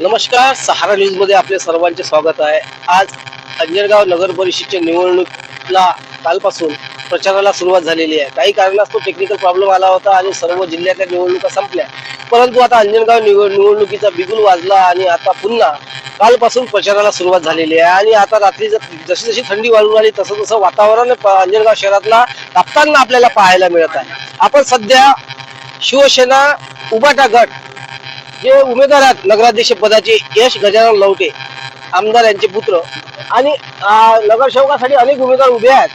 नमस्कार सहारा न्यूजमध्ये आपले सर्वांचे स्वागत आहे. आज अंजनगाव नगर परिषदच्या निवडणुकीला कालपासून प्रचाराला सुरुवात झालेली आहे. काही कारणास्तव टेक्निकल प्रॉब्लेम आला होता आणि सर्व जिल्ह्यातल्या निवडणुका संपल्या. परंतु आता अंजनगाव निवड निवडणुकीचा बिगुल वाजला आणि आता पुन्हा कालपासून प्रचाराला सुरुवात झालेली आहे. आणि आता रात्री जर- जशी जशी थंडी वाढून आली तसं तसं वातावरण अंजनगाव शहरातला तापताना आपल्याला पाहायला मिळत आहे. आपण सध्या शिवसेना उबाटा गट जे उमेदवार आहेत नगराध्यक्ष पदाचे यश गजानन लवटे आमदार यांचे पुत्र. आणि नगरसेवकासाठी अनेक उमेदवार उभे आहेत.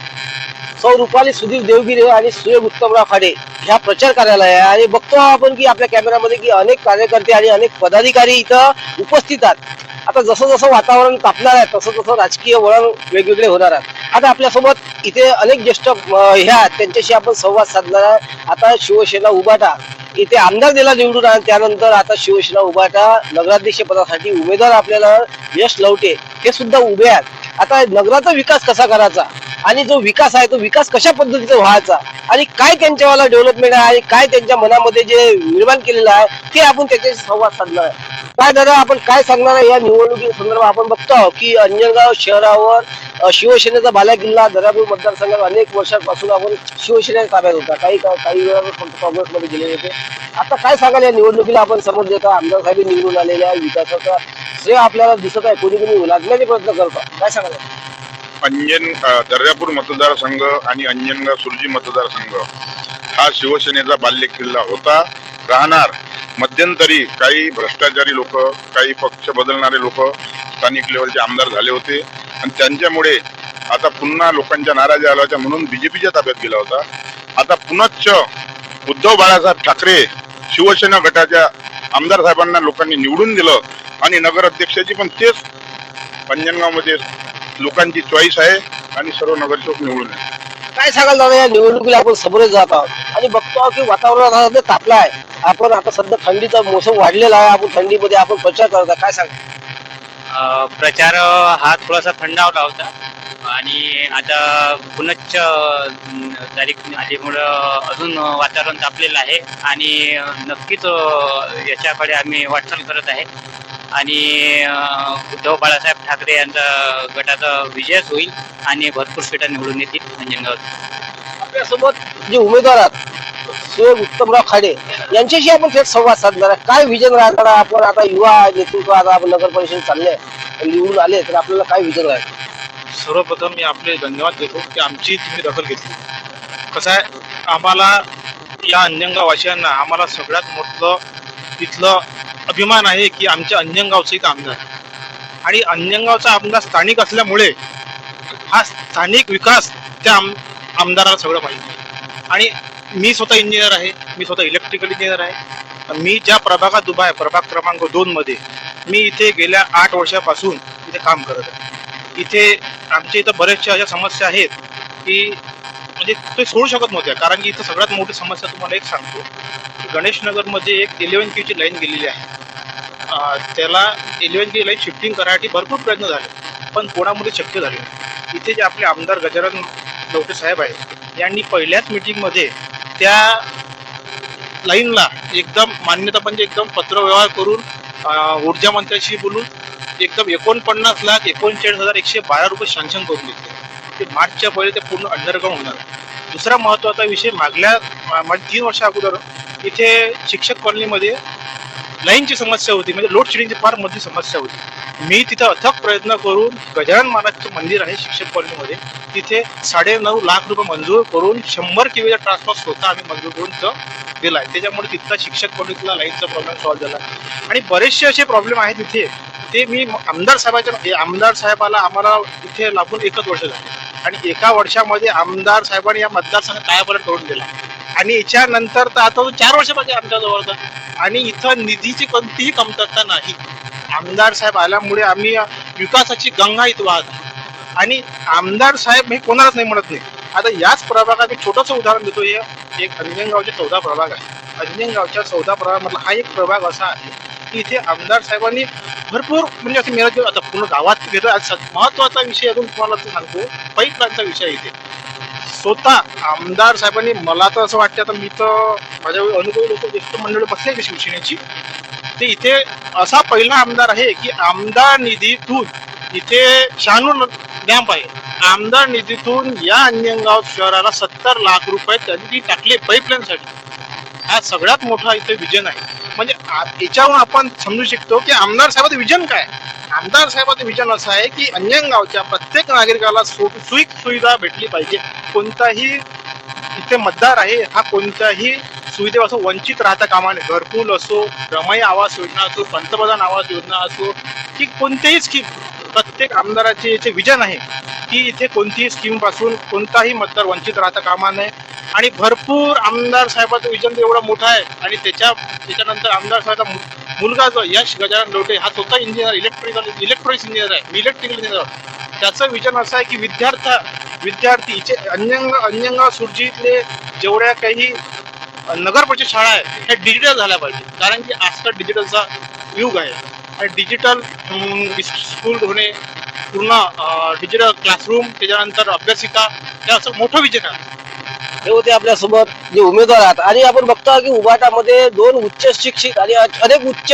सौ रुपाली सुधीर देवगिरे आणि सुयोग उत्तमराव खाडे ह्या प्रचार कार्यालय आहे. आणि बघतो आपण की आपल्या कॅमेऱ्यामध्ये की अनेक कार्यकर्ते आणि अनेक पदाधिकारी इथं उपस्थित आहेत. आता जसं जसं वातावरण तापणार आहे तसं तसं राजकीय वळण वेगवेगळे होणार आहेत. आता आपल्यासोबत इथे अनेक ज्येष्ठ हे आहेत. त्यांच्याशी आपण संवाद साधणार आहे. आता शिवसेना उबाटा इथे आमदार दिला निवडून आणि त्यानंतर आता शिवसेना उभाटा नगराध्यक्ष पदासाठी उमेदवार आपल्याला यश लवटे हे सुद्धा उभे आहेत. आता नगराचा विकास कसा करायचा? आणि जो विकास आहे तो विकास कशा पद्धतीचा व्हायचा? आणि काय त्यांच्यावाला डेव्हलपमेंट आहे? आणि काय त्यांच्या मनामध्ये जे निर्माण केलेलं आहे ते आपण त्याच्याशी संवाद साधणार आहे. काय दादा आपण काय सांगणार आहे? या निवडणुकी संदर्भात आपण बघतो आहोत की अंजनगाव शहरावर शिवसेनेचा भाल्या बालेकिल्ला दर्यापूर मतदारसंघात अनेक वर्षांपासून आपण शिवसेनेच्या ताब्यात होता. काही काही वेळा काँग्रेसमध्ये गेले होते. आता काय सांगाल या निवडणुकीला आपण समोर देता? आमदार साहेब निवडून आलेल्या आहे विकासाचा श्रेय आपल्याला दिसत आहे. कोणी कोणी लागण्याचे प्रयत्न करतात काय सांगाल? अंजन दर्यापूर मतदारसंघ आणि अंजनगाव सुरजी मतदारसंघ हा शिवसेनेचा बाल्य किल्ला होता. राहणार मध्यंतरी काही भ्रष्टाचारी लोक काही पक्ष बदलणारे लोक स्थानिक लेवलचे आमदार झाले होते. आणि त्यांच्यामुळे आता पुन्हा लोकांच्या नाराजी आल्या होत्या म्हणून बीजेपीच्या ताब्यात गेला होता. आता पुनश्च उद्धव बाळासाहेब ठाकरे शिवसेना गटाच्या आमदार साहेबांना लोकांनी निवडून दिलं आणि नगर अध्यक्षाची पण तेच पंजनगावमध्ये लोकांची चॉईस आहे आणि सर्व नगरसेवक निवडून आहे काय सांगाल दादा या निवडणुकीला आपण समोर जात आहोत. आणि बघतो आहोत की वातावरण आता सध्या तापलं आहे. आपण आता सध्या थंडीचा मोसम वाढलेला आहे. आपण थंडीमध्ये आपण प्रचार करत आहे काय सांगा प्रचार हा थोडासा थंडावला होता आणि आता पुनश्च तारीख आल्यामुळं अजून वातावरण तापलेलं आहे. आणि नक्कीच याच्याकडे आम्ही वाटचाल करत आहे. आणि उद्धव बाळासाहेब ठाकरे यांचा गटाचा विजयच होईल आणि भरपूर सीटा निवडून येतील अंजनगावात आपल्यासोबत जे उमेदवार आहेत सुयोग उत्तमराव खाडे यांच्याशी आपण थेट संवाद साधणार आहे. काय विजन राहणार? आपण आता युवा नेतृत्व आता आपण नगर परिषद चालले निवडून आले तर आपल्याला काय विजन राहणार सर्वप्रथम मी आपले धन्यवाद देतो की आमची तुम्ही दखल घेतली. कसं आहे आम्हाला या अंजनगाव वासियांना आम्हाला सगळ्यात मोठं तिथलं अभिमान आहे की आमच्या अंजनगावचं एक आमदार आणि अंजनगावचा आमदार स्थानिक असल्यामुळे हा स्थानिक विकास त्या आम आमदाराला सगळं पाहिजे आणि मी स्वतः इंजिनियर आहे मी स्वतः इलेक्ट्रिकल इंजिनियर आहे. मी ज्या प्रभागात उभा आहे प्रभाग क्रमांक दोनमध्ये मी इथे गेल्या आठ वर्षापासून इथे काम करत आहे. इथे आमच्या इथं बऱ्याचशा अशा समस्या आहेत की म्हणजे ते सोडू शकत नव्हत्या कारण की इथं सगळ्यात मोठी समस्या तुम्हाला एक सांगतो. गणेशनगरमध्ये एक इलेवन क्यूची लाईन गेलेली आहे. त्याला इलेवन क्यू लाईन शिफ्टिंग करायसाठी भरपूर प्रयत्न झाले पण कोणामध्ये शक्य झाले इथे जे आपले आमदार गजानन लवटे साहेब आहेत यांनी पहिल्याच मिटिंगमध्ये त्या लाईनला एकदम मान्यता म्हणजे एकदम पत्रव्यवहार करून ऊर्जा मंत्र्याशी बोलून एकदम एकोणपन्नास लाख एकोणचाळीस हजार एकशे बारा रुपये शांशन करून घेतले. ते मार्चच्या पहिले ते पूर्ण अंडरग्राऊंड होणार. दुसरा महत्त्वाचा विषय मागल्या मा- तीन वर्षा अगोदर इथे शिक्षक कॉलनीमध्ये लाईनची समस्या होती म्हणजे लोड शेडिंगची फार मोठी समस्या होती. मी तिथं अथक प्रयत्न करून गजानन महाराजचं मंदिर आहे शिक्षक कॉलनीमध्ये. तिथे साडे नऊ लाख रुपये मंजूर करून शंभर केवीचा ट्रान्सफॉर्म स्वतः आम्ही मंजूर करून तिथं दिला आहे. त्याच्यामुळे तिथला शिक्षक कॉलनीतला लाईनचा प्रॉब्लेम सॉल्व्ह झाला. आणि बरेचसे असे प्रॉब्लेम आहेत तिथे ते मी आमदार साहेबाच्या आमदार साहेबाला आम्हाला इथे लागून एकच वर्ष झाले. आणि एका वर्षामध्ये आमदार साहेबांनी या मतदारसंघ कायापर्यंत करून दिला. आणि याच्यानंतर तर आता तो चार वर्ष पाहिजे आमच्याजवळ आणि इथं निधीची कोणतीही कमतरता नाही. आमदार साहेब आल्यामुळे आम्ही विकासाची गंगा इथं वाहत. आणि आमदार साहेब हे कोणालाच नाही म्हणत नाही. आता याच प्रभागात एक छोटंसं उदाहरण देतो. हे एक अंजनगावचे चौदा प्रभाग आहे. अंजनगावच्या चौदा प्रभागामधला हा एक प्रभाग असा आहे की इथे आमदार साहेबांनी भरपूर म्हणजे असं मेहनत आता पूर्ण गावात घेतो महत्त्वाचा विषय अजून तुम्हाला सांगतो. पाईपलाईनचा विषय इथे. स्वतः आमदार साहेबांनी मला तर असं वाटतं आता मी तर माझ्या अनुभवी लोक ज्येष्ठ मंडळी बसले शिवसेनेची. ते इथे असा पहिला आमदार आहे की आमदार निधीतून इथे शहाणू डॅम्प आहे. आमदार निधीतून या अंजनगाव शहराला सत्तर लाख रुपये त्यांनी टाकले पाईपलाईनसाठी हा सगळ्यात मोठा इथे विजन आहे. म्हणजे आ- आपण समजू शकतो की आमदार साहेबाचं विजन काय आमदार साहेबाचं विजन असं आहे की अंजनगावच्या प्रत्येक नागरिकाला सु सुख सुविधा भेटली पाहिजे. कोणताही इथे मतदार आहे हा कोणत्याही सुविधेपासून वंचित राहता कामा नये. घरकुल असो रमाई आवास योजना असो पंतप्रधान आवास योजना असो की कोणतीही स्कीम प्रत्येक आमदाराचे याचे विजन आहे की इथे कोणतीही स्कीमपासून कोणताही मतदार वंचित राहता कामा नये. आणि भरपूर आमदार साहेबाचं विजन एवढा मोठं आहे. आणि त्याच्या त्याच्यानंतर आमदार साहेबाचा मुलगा जो यश गजानन लोटे हा स्वतः इंजिनियर इलेक्ट्रिकल इलेक्ट्रॉनिक्स इंजिनियर आहे. मी इलेक्ट्रिकल इंजिनियर त्याचं विजन असं आहे की विद्यार्थ विद्यार्थीचे अंजंग अन्यंग सुरजीतले जेवढ्या काही नगर परिषद शाळा आहे ह्या डिजिटल झाल्या पाहिजे. कारण की आजकाल डिजिटलचा युग आहे. आणि डिजिटल स्कूल होणे पूर्ण डिजिटल क्लासरूम त्याच्यानंतर अभ्यासिका हे असं मोठं विजन आहे. हे होते आपल्यासोबत जे उमेदवार आहेत. आणि आपण बघतो की उभाटामध्ये दोन उच्च शिक्षित आणि अनेक उच्च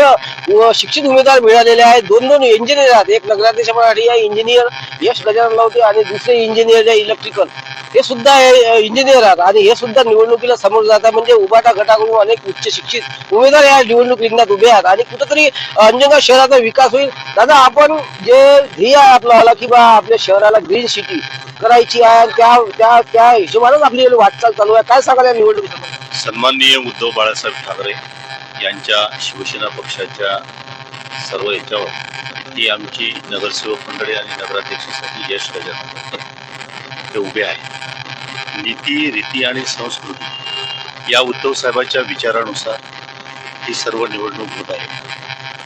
शिक्षित उमेदवार मिळालेले आहेत. दोन दोन इंजिनियर आहेत. एक नगराध्यक्ष मराठी आहे इंजिनियर यश गजानन लावते आणि दुसरे इंजिनियर आहे इलेक्ट्रिकल हे सुद्धा इंजिनियर आहेत. आणि हे सुद्धा निवडणुकीला समोर जातात म्हणजे उभाटा गटाकडून अनेक उच्च शिक्षित उमेदवार या निवडणूक रिंगणात उभे आहेत. आणि कुठंतरी अंजनगाव शहराचा विकास होईल. दादा आपण जे ध्येय आहे आला की बा आपल्या शहराला ग्रीन सिटी करायची आहे त्या त्या त्या हिशोबानंच आपली वाटचाल चालू आहे. काय सांगाल या निवडणुकीत सन्माननीय उद्धव बाळासाहेब ठाकरे यांच्या शिवसेना पक्षाच्या सर्व याच्यावर. ही आमची नगरसेवक मंडळी आणि नगराध्यक्षासाठी यश गजानन ते उभे आहे नीती रीती आणि संस्कृती या उद्धव साहेबांच्या विचारानुसार ही सर्व निवडणूक होत आहे.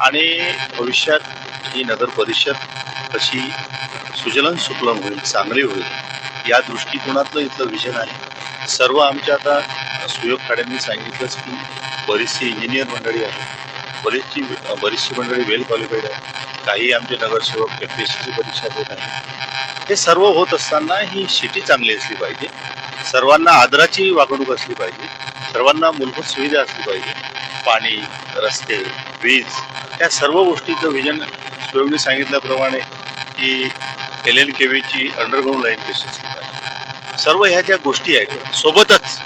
आणि भविष्यात ही नगर परिषद कशी सुजलन सुफलन होईल चांगली होईल या दृष्टिकोनातलं इथलं विजन आहे. सर्व आमच्या आता सुयोग खाड्यांनी सांगितलंच की बरीचशी इंजिनियर मंडळी आहे बरीचशी बरीचशी मंडळी वेल क्वालिफाईड आहे काही आमचे नगरसेवक एफ एस सीची परीक्षा देत आहे हे सर्व होत असताना ही सिटी चांगली असली पाहिजे. सर्वांना आदराची वागणूक असली पाहिजे. सर्वांना मूलभूत सुविधा असली पाहिजे. पाणी रस्ते वीज या सर्व गोष्टीचं विजन सुयोगने सांगितल्याप्रमाणे की एल एन के व्हीची अंडरग्राऊंड लाईन कशी असली पाहिजे. सर्व ह्या ज्या गोष्टी आहेत सोबतच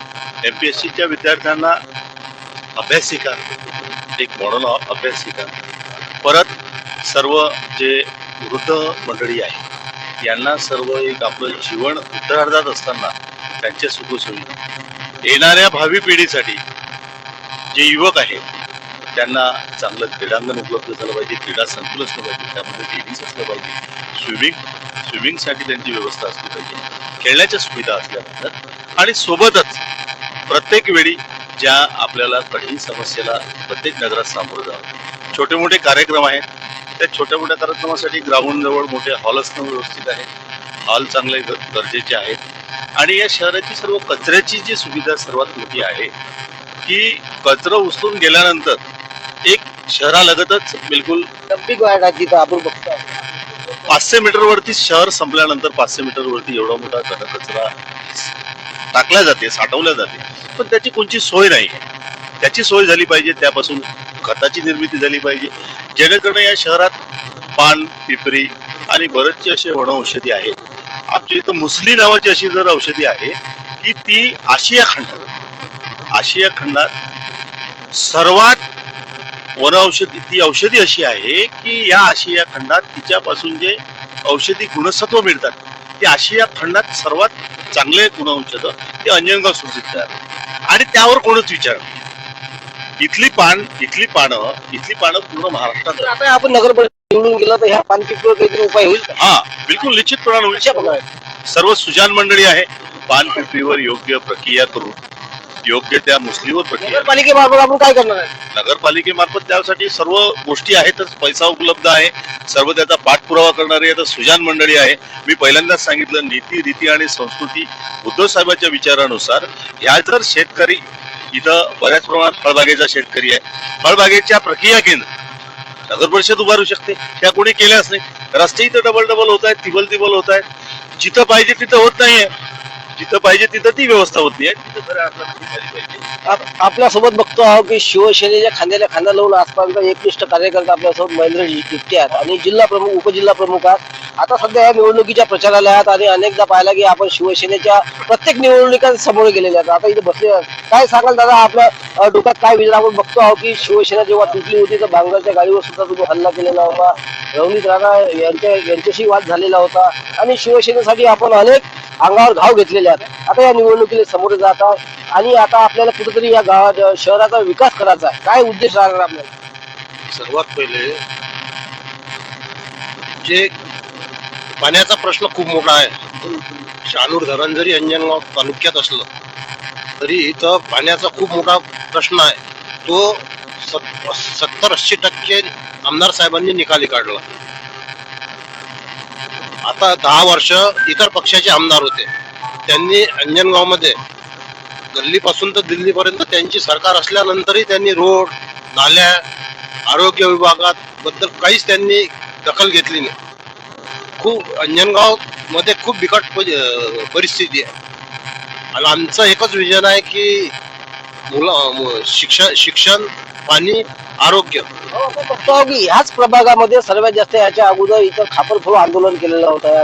एम पी एस सीच्या विद्यार्थ्यांना अभ्यासिका एक मॉडल अभ्यासिका परत सर्व जे वृद्ध मंडळी आहे यांना सर्व एक आपलं जीवन उत्तरार्धात असताना त्यांचे सुखसोयी. येणाऱ्या भावी पिढीसाठी जे युवक आहेत त्यांना चांगलं क्रीडांगण उपलब्ध झालं पाहिजे क्रीडा संकुल असलं पाहिजे त्यामध्ये टेनिस असलं पाहिजे स्विमिंग स्विमिंगसाठी त्यांची व्यवस्था असली पाहिजे. खेळण्याच्या सुविधा असल्या पाहिजेत. आणि सोबतच प्रत्येक वेळी ज्या आपल्याला कठीण समस्येला प्रत्येक नगरात सामोरं जावं छोटे मोठे कार्यक्रम आहेत. त्या छोट्या मोठ्या कार्यक्रमासाठी ग्राउंड जवळ मोठे हॉल असणं व्यवस्थित आहे हॉल चांगले गरजेचे आहेत. आणि या शहराची सर्व कचऱ्याची जी सुविधा सर्वात मोठी आहे की कचरा उचलून गेल्यानंतर एक शहरालगतच बिलकुल डम्पिंग तिथं आपण बघतो पाचशे मीटरवरती शहर संपल्यानंतर पाचशे मीटरवरती एवढा मोठा घन कचरा टाकला जाते साठवल्या जाते. पण त्याची कोणची सोय नाही. त्याची सोय झाली पाहिजे त्यापासून खताची निर्मिती झाली पाहिजे. जेणेकरून या शहरात पान पिपरी आणि बरेचशी असे वन औषधी आहेत. आमच्या इथं मुसली नावाची अशी जर औषधी आहे की ती आशिया खंडात आशिया खंडात सर्वात वन औषधी ती औषधी अशी आहे की या आशिया खंडात तिच्यापासून जे औषधी गुणसत्व मिळतात ते आशिया खंडात सर्वात चांगले गुणऔषध ते अंजनगाव तयार आणि त्यावर कोणच विचार. इथली पान इथली पानं इथली पानं पूर्ण महाराष्ट्रात आता आपण नगर निवडून गेलं तर ह्या पानपिकवर काहीतरी उपाय होईल हा बिलकुल निश्चितपणाने होईल. सर्व सुजान मंडळी आहे पान पिपरीवर योग्य प्रक्रिया करून योग्य त्या मुस्लिमवर प्रक्रिया नगरपालिकेमार्फत आपण काय करणार आहे? नगरपालिकेमार्फत त्यासाठी सर्व गोष्टी आहेतच. पैसा उपलब्ध आहे. सर्व त्याचा पाठपुरावा करणारी आता सुजान मंडळी आहे. मी पहिल्यांदाच सांगितलं नीती रीती आणि संस्कृती उद्धव साहेबांच्या विचारानुसार ह्या जर शेतकरी इथं बऱ्याच प्रमाणात फळबागेचा शेतकरी आहे. फळबागेच्या प्रक्रिया केंद्र. नगर परिषद उभारू शकते. त्या कोणी केल्याच नाही. रस्ते इथं डबल डबल होत आहेत तिबल तिबल होत आहेत. जिथं पाहिजे तिथं होत नाहीये. जिथं पाहिजे तिथं ती व्यवस्था होत नाही आप- आपल्यासोबत बघतो आहोत की शिवसेनेच्या खांद्याला खांदा लावून आजपर्यंत एकनिष्ठ कार्यकर्ता आपल्यासोबत महेंद्रजी गिफ्टे आहेत. आणि जिल्हा प्रमुख उपजिल्हा प्रमुख आहेत. आता सध्या या निवडणुकीच्या प्रचाराला आहेत आणि अनेकदा पाहिला की आपण शिवसेनेच्या प्रत्येक निवडणुकीत समोर गेलेले आहेत. आता इथे बसले काय सांगाल दादा आपल्या डोक्यात काय विचार आपण बघतो आहोत की शिवसेना जेव्हा तुटली होती तर भांगरच्या गाडीवर सुद्धा तुम्ही हल्ला केलेला होता रवनीत राणा यांच्या यांच्याशी वाद झालेला होता. आणि शिवसेनेसाठी आपण अनेक अंगावर घाव घेतलेले आहेत. आता या निवडणुकीला समोर जात आहोत. आणि आता आपल्याला कुठेतरी या गावात शहराचा विकास करायचा आहे. काय उद्देश राहणार आपल्याला? सर्वात पहिले जे पाण्याचा प्रश्न खूप मोठा आहे. शहानूर धरण जरी अंजनगाव तालुक्यात असलं तरी इथं पाण्याचा खूप मोठा प्रश्न आहे. तो सत्तर ऐंशी टक्के आमदार साहेबांनी निकाली काढला. आता दहा वर्ष इतर पक्षाचे आमदार होते. त्यांनी अंजनगावमध्ये गल्लीपासून तर दिल्लीपर्यंत त्यांची सरकार असल्यानंतरही त्यांनी रोड नाल्या आरोग्य विभागात बद्दल काहीच त्यांनी दखल घेतली नाही. खूप अंजनगावमध्ये खूप बिकट परिस्थिती आहे. आणि आमचं एकच विजन आहे की मुलं शिक्षण शिक्षण पाणी आरोग्य. की ह्याच प्रभागामध्ये सर्वात जास्त याच्या अगोदर इथं खापर फोड आंदोलन केलेलं होतं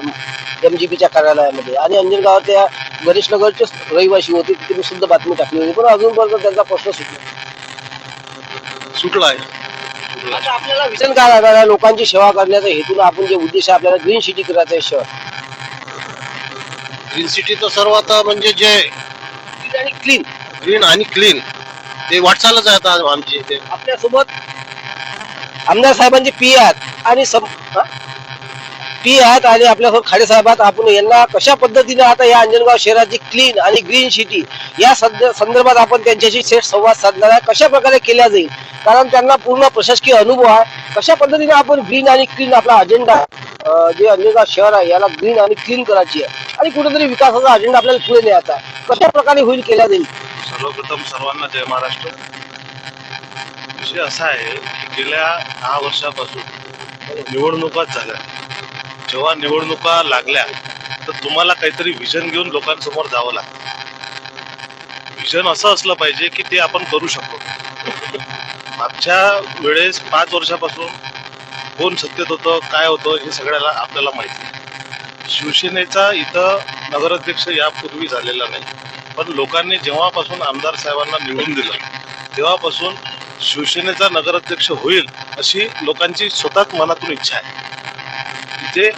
एमजीपीच्या कार्यालयामध्ये. आणि अंजनगाव त्या गणेशनगरचे रहिवासी होते तिथे मी सुद्धा बातमी टाकली होती. पण अजूनपर्यंत त्यांचा प्रश्न सुटला सुटला आहे आता आपल्याला विजन काय आहे लोकांची सेवा करण्याचा हेतून आपण जे उद्देश आहे आपल्याला ग्रीन सिटी करायचं आहे शहर ग्रीन सिटी तर सर्व आता म्हणजे जे क्लीन ग्रीन आणि क्लीन ते वाटचालच आहे आता आमची इथे आपल्यासोबत आमदार साहेबांचे पी आहात आणि पी आहात आणि आपल्यासोबत खाडे साहेबात. आपण यांना कशा पद्धतीने आता या अंजनगाव शहराची क्लीन आणि ग्रीन सिटी या सध्या संदर्भात आपण त्यांच्याशी थेट संवाद साधणार आहे. कशा प्रकारे केल्या जाईल? कारण त्यांना पूर्ण प्रशासकीय अनुभव आहे. कशा पद्धतीने आपण ग्रीन आणि क्लीन आपला अजेंडा जे अंजनगाव शहर आहे याला ग्रीन आणि क्लीन करायची आहे? आणि कुठेतरी विकासाचा अजेंडा आपल्याला पुढे न्यायचा आहे. कशा प्रकारे होईल केला जाईल? सर्वप्रथम सर्वांना जय महाराष्ट्र. विषय असा आहे की गेल्या दहा वर्षापासून निवडणुकाच झाल्या. जेव्हा निवडणुका लागल्या तर तुम्हाला काहीतरी विजन घेऊन लोकांसमोर जावं लागतं. विजन असं असलं पाहिजे की ते आपण करू शकतो. मागच्या वेळेस पाच वर्षापासून कोण सत्तेत होतं काय होतं हे सगळ्याला आपल्याला माहिती. आहे. शिवसेनेचा इथं नगराध्यक्ष यापूर्वी झालेला नाही. पण लोकांनी जेव्हापासून आमदार साहेबांना निवडून दिलं तेव्हापासून शिवसेनेचा नगराध्यक्ष होईल अशी लोकांची स्वतःच मनातून इच्छा आहे. ते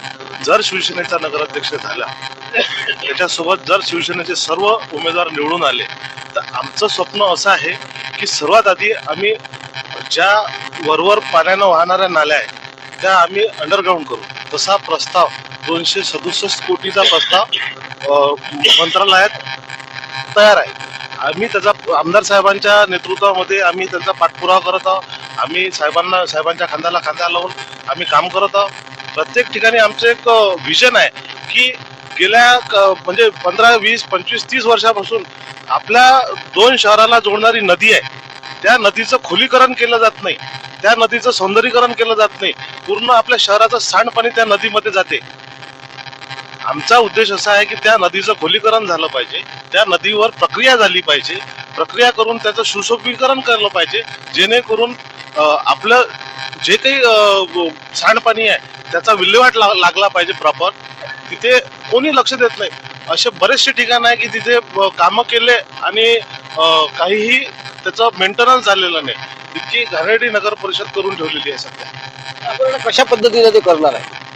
जर शिवसेनेचा नगराध्यक्ष झाला त्याच्यासोबत जर शिवसेनेचे सर्व उमेदवार निवडून आले तर आमचं स्वप्न असं आहे की सर्वात आधी आम्ही ज्या वरवर पाण्यानं वाहणाऱ्या नाल्या आहेत त्या आम्ही अंडरग्राऊंड करू. तसा प्रस्ताव दोनशे सदुसष्ट कोटीचा प्रस्ताव मंत्रालयात तयार आहे. आम्ही त्याचा आमदार साहेबांच्या नेतृत्वामध्ये आम्ही त्यांचा पाठपुरावा करत आहोत. आम्ही साहेबांना साहेबांच्या खांद्याला खांदा लावून आम्ही काम करत आहोत. प्रत्येक ठिकाणी आमचं एक विजन आहे की गेल्या क- म्हणजे पंधरा वीस पंचवीस तीस वर्षापासून आपल्या दोन शहराला जोडणारी नदी आहे. त्या नदीचं खोलीकरण केलं जात नाही. त्या नदीचं सौंदर्यीकरण केलं जात नाही. पूर्ण आपल्या शहराचं सांडपाणी त्या नदीमध्ये जाते. आमचा उद्देश असा आहे की त्या नदीचं खोलीकरण झालं पाहिजे. त्या नदीवर प्रक्रिया झाली पाहिजे. प्रक्रिया करून त्याचं सुशोभीकरण केलं पाहिजे. जेणेकरून आपलं जे काही सांडपाणी आहे त्याचा विल्हेवाट लागला पाहिजे प्रॉपर तिथे कोणी लक्ष देत नाही. असे बरेचसे ठिकाण आहे की तिथे कामं केले आणि काहीही त्याचं मेंटेनन्स झालेलं नाही. इतकी घाणेरडी नगर परिषद करून ठेवलेली आहे सध्या. आपण कशा पद्धतीने ते करणार आहे?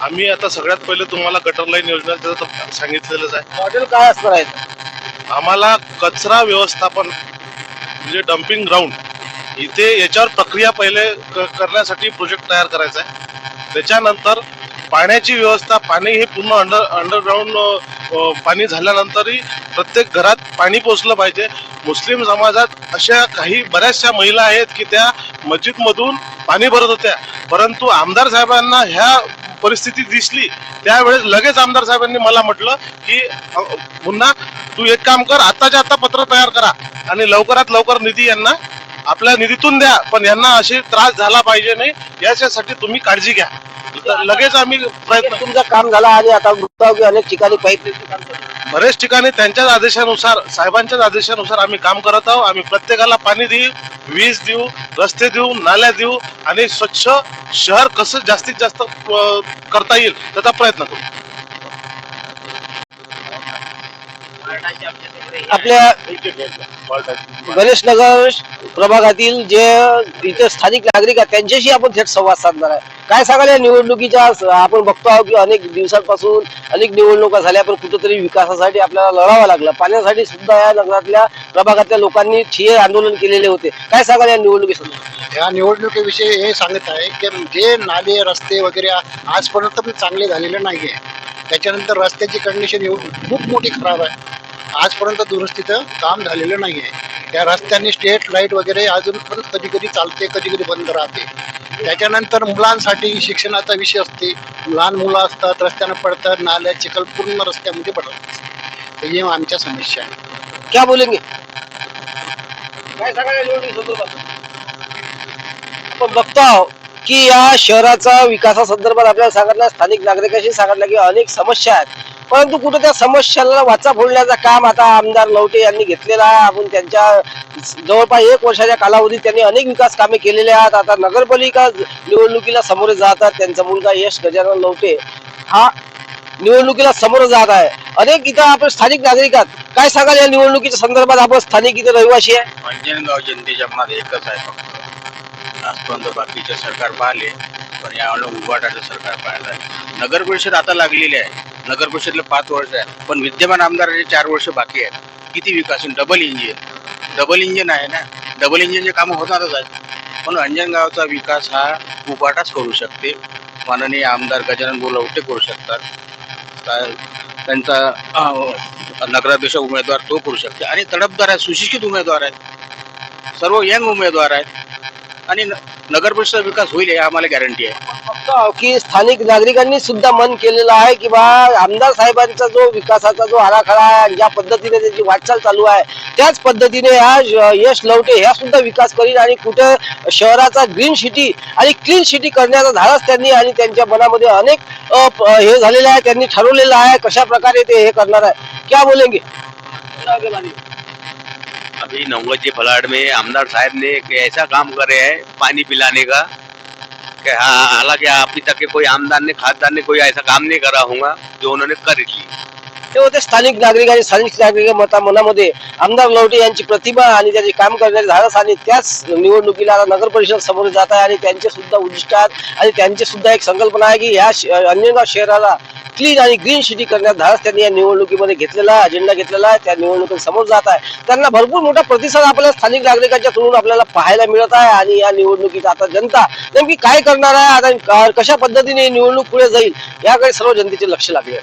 आम्ही आता सगळ्यात पहिले तुम्हाला गटर लाईन योजना त्याचं सांगितलेलंच आहे. मॉडेल काय असणार आहे? आम्हाला कचरा व्यवस्थापन म्हणजे डम्पिंग ग्राउंड इथे याच्यावर प्रक्रिया पहिले करण्यासाठी प्रोजेक्ट तयार करायचा आहे. त्याच्यानंतर पाण्याची व्यवस्था पाणी हे पूर्ण अंडर अंडरग्राऊंड पाणी झाल्यानंतरही प्रत्येक घरात पाणी पोचलं पाहिजे. मुस्लिम समाजात अशा काही बऱ्याचशा महिला आहेत की त्या मस्जिदमधून पाणी भरत होत्या. परंतु आमदार साहेबांना ह्या परिस्थिती दिसली त्यावेळेस लगेच आमदार साहेबांनी मला म्हटलं की पुन्हा तू एक काम कर आताच्या आता पत्र तयार करा. आणि लवकरात लवकर निधी यांना आपल्या निधीतून द्या पण यांना अशी त्रास झाला पाहिजे नाही याच्यासाठी तुम्ही काळजी घ्या लगेच आम्ही प्रयत्न तुमचं काम झालं आणि आता की अनेक ठिकाणी आहे. बरेच ठिकाणी त्यांच्याच आदेशानुसार साहेबांच्याच आदेशानुसार आम्ही काम करत आहोत आम्ही प्रत्येकाला पाणी देऊ वीज देऊ रस्ते देऊ नाल्या देऊ आणि स्वच्छ शहर कसं जास्तीत जास्त करता येईल त्याचा प्रयत्न करू आपल्या गणेश नगर प्रभागातील जे इथे स्थानिक नागरिक आहेत त्यांच्याशी आपण थेट संवाद साधणार आहे. काय सांगाल या निवडणुकीच्या आपण बघतो आहोत की अनेक दिवसांपासून अनेक निवडणुका झाल्या पण कुठेतरी विकासासाठी आपल्याला लढावा लागलं. पाण्यासाठी सुद्धा या नगरातल्या प्रभागातल्या लोकांनी ठिय आंदोलन केलेले होते. काय सांगाल या निवडणुकीसंदर्भात या निवडणुकीविषयी हे सांगत आहे की जे नाले रस्ते वगैरे आजपर्यंत पण चांगले झालेले नाही आहे त्याच्यानंतर रस्त्याची कंडिशन एवढी खूप मोठी खराब आहे. आजपर्यंत दुरुस्तीचं काम झालेलं नाही आहे त्या रस्त्यांनी स्ट्रेट लाइट वगैरे अजून पण कधी कधी चालते कधी कधी बंद राहते. त्याच्यानंतर मुलांसाठी शिक्षणाचा विषय असते. लहान मुलं असतात रस्त्यानं पडतात नाल्या चिखल पूर्ण रस्त्यामध्ये पडतात हे आमच्या समस्या आहे. क्या बोलेंगे? काय आपण बघतो आहोत की या शहराचा विकासासंदर्भात आपल्याला सांगितलं स्थानिक नागरिकांशी सांगितलं की अनेक समस्या आहेत. परंतु कुठे त्या समस्याला वाचा फोडण्याचं काम आता आमदार लवटे यांनी घेतलेलं आहे. आपण त्यांच्या जवळपास एक वर्षाच्या कालावधीत त्यांनी अनेक विकास कामे केलेले आहेत. आता नगरपालिका निवडणुकीला समोर जातात त्यांचा मुलगा यश गजानन लवटे हा निवडणुकीला समोर जात आहे. अनेक इथं आपण स्थानिक नागरिक आहात. काय सांगाल या निवडणुकीच्या संदर्भात आपण स्थानिक इथे रहिवासी आहे? म्हणजे अंजनगाव जनतेच्या मनात एकच आहे फक्त. आजपर्यंत बाकीचे सरकार पाहिले पण यावेळेला उभाटाचं सरकार पाहिलं आहे. नगर परिषद आता लागलेली आहे. नगर परिषदला पाच वर्ष आहे पण विद्यमान आमदाराचे चार वर्ष बाकी आहेत. किती विकास? Double engine. डबल इंजिन आहे ना? डबल इंजिनचे कामं होणारच आहेत. पण अंजनगावचा विकास हा उपाटाच करू शकते. माननीय आमदार गजानन बोलावटे करू शकतात. त्यांचा नगराध्यक्ष उमेदवार तो करू शकते. आणि तडफदार आहे सुशिक्षित उमेदवार आहेत. सर्व यंग उमेदवार आहेत. आणि नगर परिषद विकास होईल हे आम्हाला गॅरंटी आहे. की स्थानिक नागरिकांनी सुद्धा मन केलेलं आहे की बा आमदार साहेबांचा जो विकासाचा जो आराखडा आहे आणि ज्या पद्धतीने त्याची वाटचाल चालू आहे त्याच पद्धतीने ह्या यश लवटे ह्या सुद्धा विकास करील आणि कुठे शहराचा ग्रीन सिटी आणि क्लीन सिटी करण्याचा धाडस त्यांनी आणि त्यांच्या मनामध्ये अनेक अ, प- हे झालेलं आहे त्यांनी ठरवलेलं आहे कशा प्रकारे ते हे करणार आहे. क्या बोलेंगे? अभी नवगत फलाट में आमदार साहब ने एक ऐसा काम करे है, पानी पिलाने का, कि हाँ हालाँकि अभी तक के कोई आमदार ने, खासदार ने कोई ऐसा काम नहीं करा होगा, जो उन्होंने कर ली ते होते स्थानिक नागरिक आणि स्थानिक नागरिक मता मनामध्ये आमदार लवटे यांची प्रतिभा आणि त्याचे काम करण्याचे धाडस आणि त्याच निवडणुकीला आता नगर परिषद समोर जात आहे आणि त्यांचे सुद्धा उद्दिष्ट आहेत आणि त्यांची सुद्धा एक संकल्पना आहे की या श- अंजनगाव शहराला क्लीन आणि ग्रीन सिटी करण्यात धाडस त्यांनी या निवडणुकीमध्ये घेतलेला आहे अजेंडा घेतलेला आहे त्या निवडणुकीत समोर जात आहे. त्यांना भरपूर मोठा प्रतिसाद आपल्या स्थानिक नागरिकांच्या कडून आपल्याला पाहायला मिळत आहे आणि या निवडणुकीत आता जनता नेमकी काय करणार आहे आता कशा पद्धतीने ही निवडणूक पुढे जाईल याकडे सर्व जनतेचे लक्ष लागले